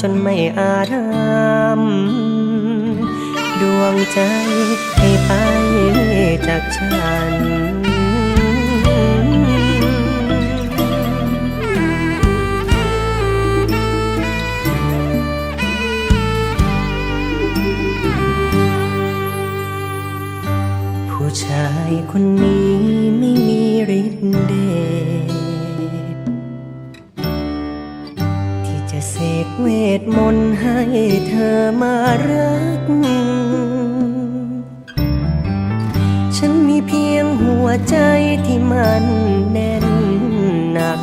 จนไม่อาจห้ามดวงใจให้ไปจากฉันผู้ชายคนนี้ กเวทมนต์ให้เธอมารัก ฉันมีเพียงหัวใจที่มันแน่นหนัก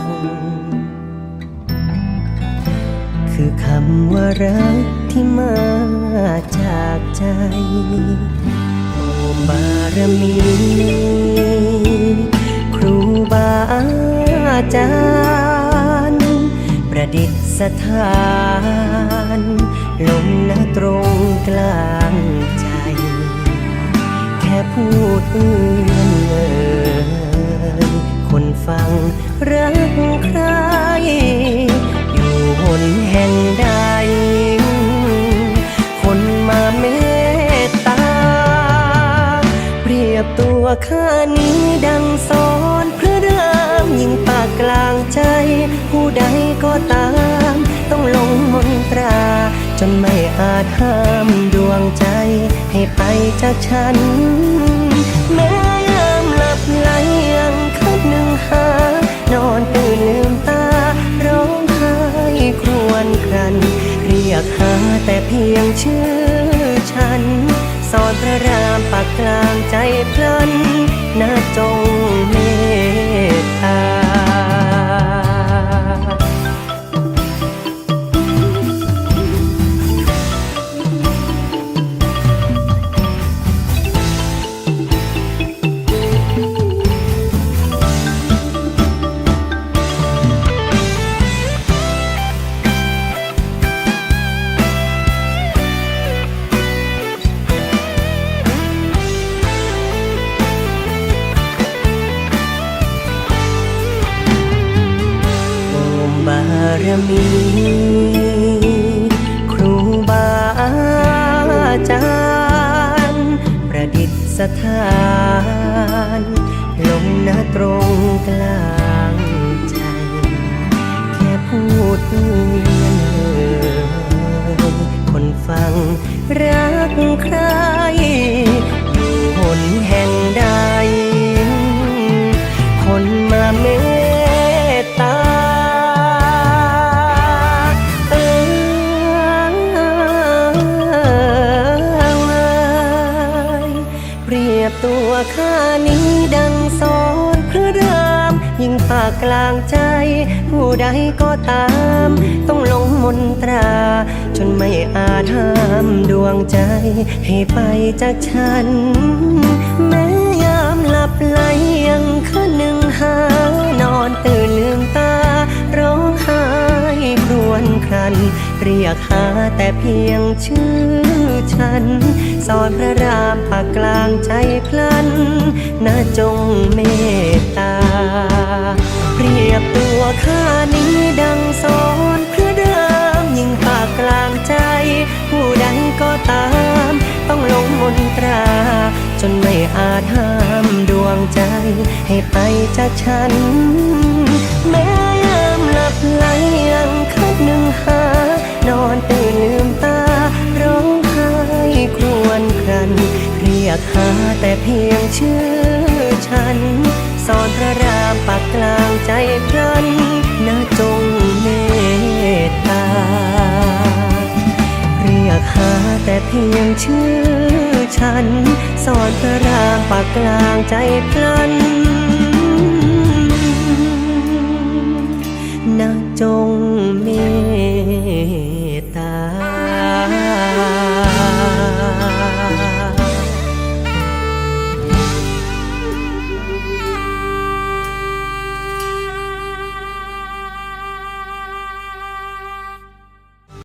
คือคำว่ารักที่มาจากใจโอบารมี ครูบาอาจารย์ ประดิษฐานลงนะตรงกลางใจ แค่พูดเอื้อนเอ่ยคนฟังรักใคร อยู่หนแห่งใด คนมาเมตตา เปรียบตัวข้านี้ดังสอนพระรามยิ่งปากกลางใจ ผู้ใดก็ตาม วงใจให้ไปจากฉัน แม้ยามหลับไหลยังคืนหนึ่งหา นอนตื่นลืมตา ร้องไห้ครวญครัน เรียกหาแต่เพียงชื่อฉัน สอนพระรามปากกลางใจพลันน่าจงเมตตาารมี ครูบาอาจารย์ประดิษฐาน ลงนะตรงกลาง นี้ดังสอนพระรามยิ่งปากกลางใจ ผู้ใดก็ตาม ต้องลงมนตรา จนไม่อาจห้ามดวงใจ ให้ไปจากฉัน แม้ยามหลับไหลยังคืนหนึ่งหานอนตื่นลืมตา ร้องไห้ครวญครัน เรียกหาแต่เพียงชื่อฉันสอนพระรามปากกลางใจพลันน่าจงเมตตา เปรียบตัวข้านี้ดังสอนพระรามยิ่งปากกลางใจ ผู้ใดก็ตาม ต้องลงมนตรา จนไม่อาจห้ามดวงใจ ให้ไปจากฉัน แม้ยามหลับไหลยังคืนหนึ่งหานอนตื่นลืม กหาแต่เพียงชื่อฉัน สอนพระรามปากกลางใจพลันนาจงเมตตา เรียกหาแต่เพียงชื่อฉัน สอนพระรามปากกลางใจพลันนาจงเม